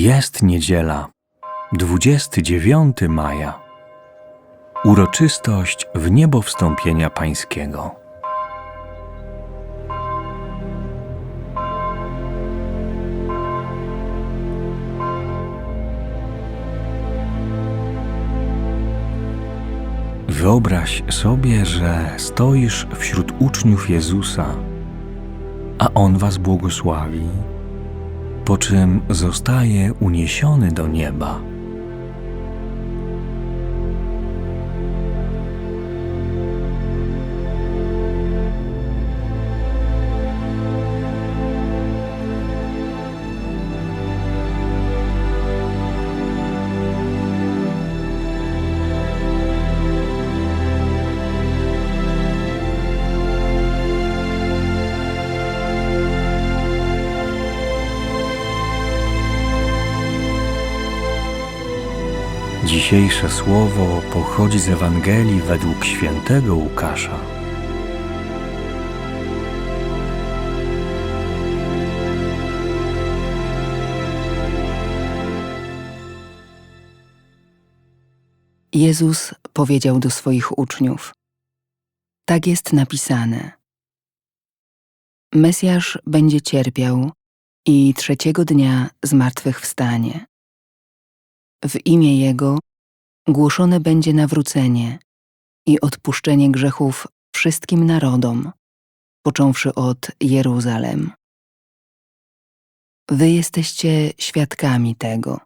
Jest niedziela, 29 maja. Uroczystość w niebo wstąpienia Pańskiego. Wyobraź sobie, że stoisz wśród uczniów Jezusa, a On was błogosławi, po czym zostaje uniesiony do nieba. Dzisiejsze słowo pochodzi z Ewangelii według świętego Łukasza. Jezus powiedział do swoich uczniów: Tak jest napisane. Mesjasz będzie cierpiał i trzeciego dnia zmartwychwstanie. W imię Jego głoszone będzie nawrócenie i odpuszczenie grzechów wszystkim narodom, począwszy od Jeruzalem. Wy jesteście świadkami tego.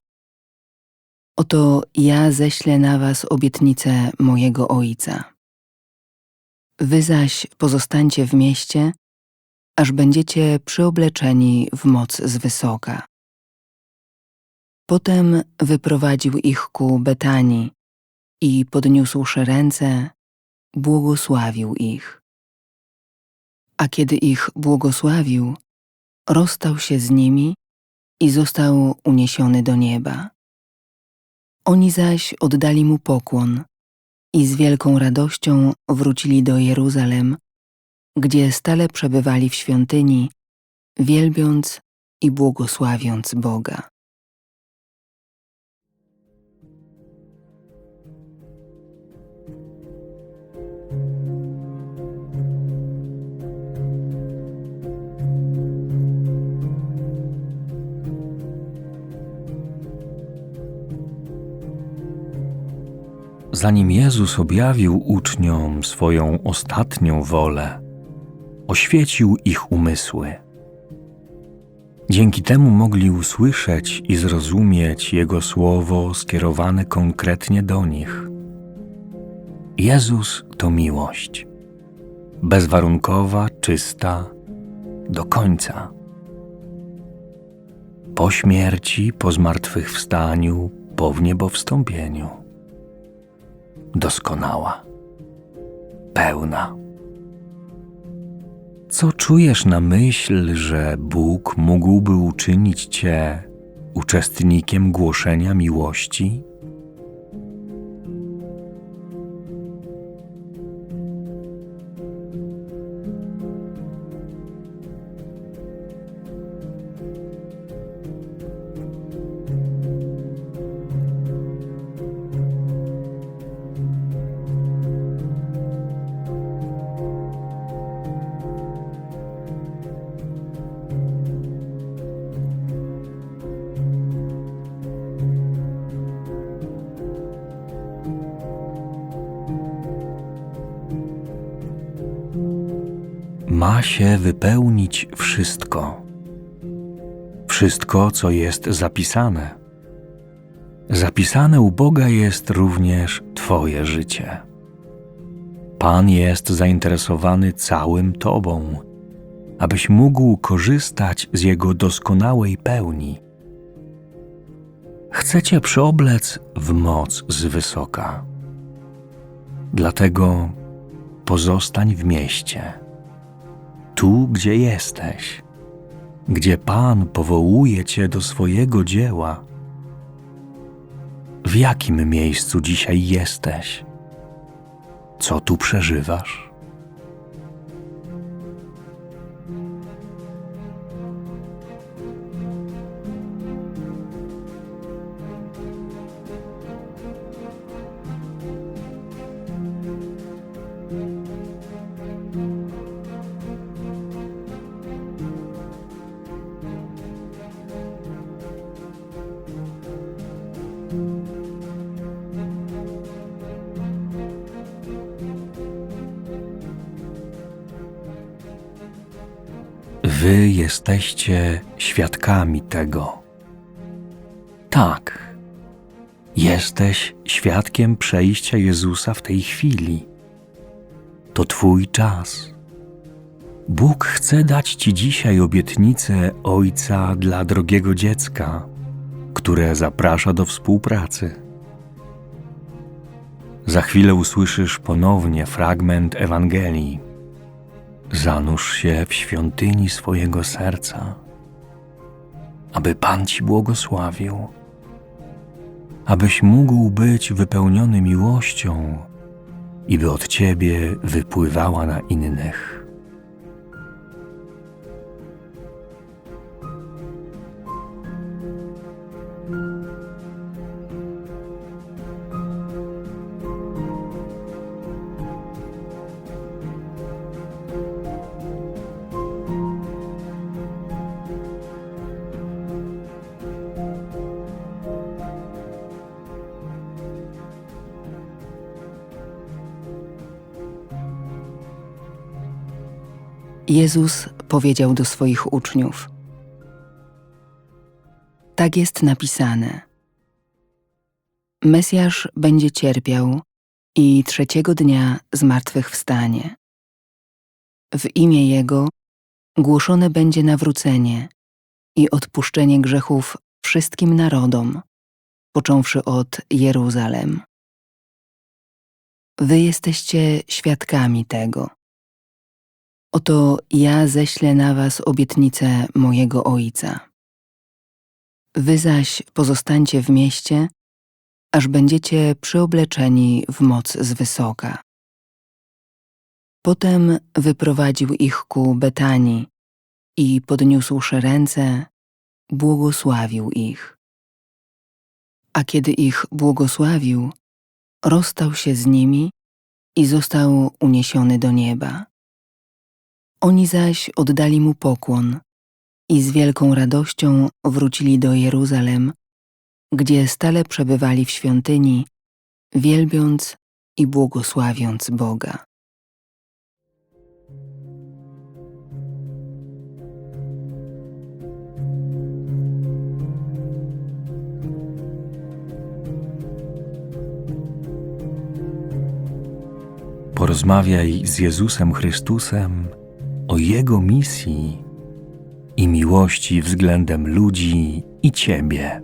Oto ja ześlę na was obietnicę mojego Ojca. Wy zaś pozostańcie w mieście, aż będziecie przyobleczeni w moc z wysoka. Potem wyprowadził ich ku Betanii i podniósłszy ręce, błogosławił ich. A kiedy ich błogosławił, rozstał się z nimi i został uniesiony do nieba. Oni zaś oddali mu pokłon i z wielką radością wrócili do Jeruzalem, gdzie stale przebywali w świątyni, wielbiąc i błogosławiąc Boga. Zanim Jezus objawił uczniom swoją ostatnią wolę, oświecił ich umysły. Dzięki temu mogli usłyszeć i zrozumieć Jego słowo skierowane konkretnie do nich. Jezus to miłość, bezwarunkowa, czysta, do końca. Po śmierci, po zmartwychwstaniu, po wniebowstąpieniu doskonała, pełna. Co czujesz na myśl, że Bóg mógłby uczynić cię uczestnikiem głoszenia miłości? Ma się wypełnić wszystko. Wszystko, co jest zapisane. Zapisane u Boga jest również Twoje życie. Pan jest zainteresowany całym Tobą, abyś mógł korzystać z Jego doskonałej pełni. Chce Cię przyoblec w moc z wysoka. Dlatego pozostań w mieście tu, gdzie jesteś, gdzie Pan powołuje Cię do swojego dzieła. W jakim miejscu dzisiaj jesteś? Co tu przeżywasz? Wy jesteście świadkami tego. Tak, jesteś świadkiem przejścia Jezusa w tej chwili. To Twój czas. Bóg chce dać Ci dzisiaj obietnicę Ojca dla drogiego dziecka, które zaprasza do współpracy. Za chwilę usłyszysz ponownie fragment Ewangelii. Zanurz się w świątyni swojego serca, aby Pan Ci błogosławił, abyś mógł być wypełniony miłością i by od Ciebie wypływała na innych. Jezus powiedział do swoich uczniów: Tak jest napisane. Mesjasz będzie cierpiał i trzeciego dnia zmartwychwstanie. W imię Jego głoszone będzie nawrócenie i odpuszczenie grzechów wszystkim narodom, począwszy od Jeruzalem. Wy jesteście świadkami tego. Oto ja ześlę na was obietnicę mojego Ojca. Wy zaś pozostańcie w mieście, aż będziecie przyobleczeni w moc z wysoka. Potem wyprowadził ich ku Betanii i podniósłszy ręce, błogosławił ich. A kiedy ich błogosławił, rozstał się z nimi i został uniesiony do nieba. Oni zaś oddali mu pokłon i z wielką radością wrócili do Jeruzalem, gdzie stale przebywali w świątyni, wielbiąc i błogosławiąc Boga. Porozmawiaj z Jezusem Chrystusem o Jego misji i miłości względem ludzi i Ciebie.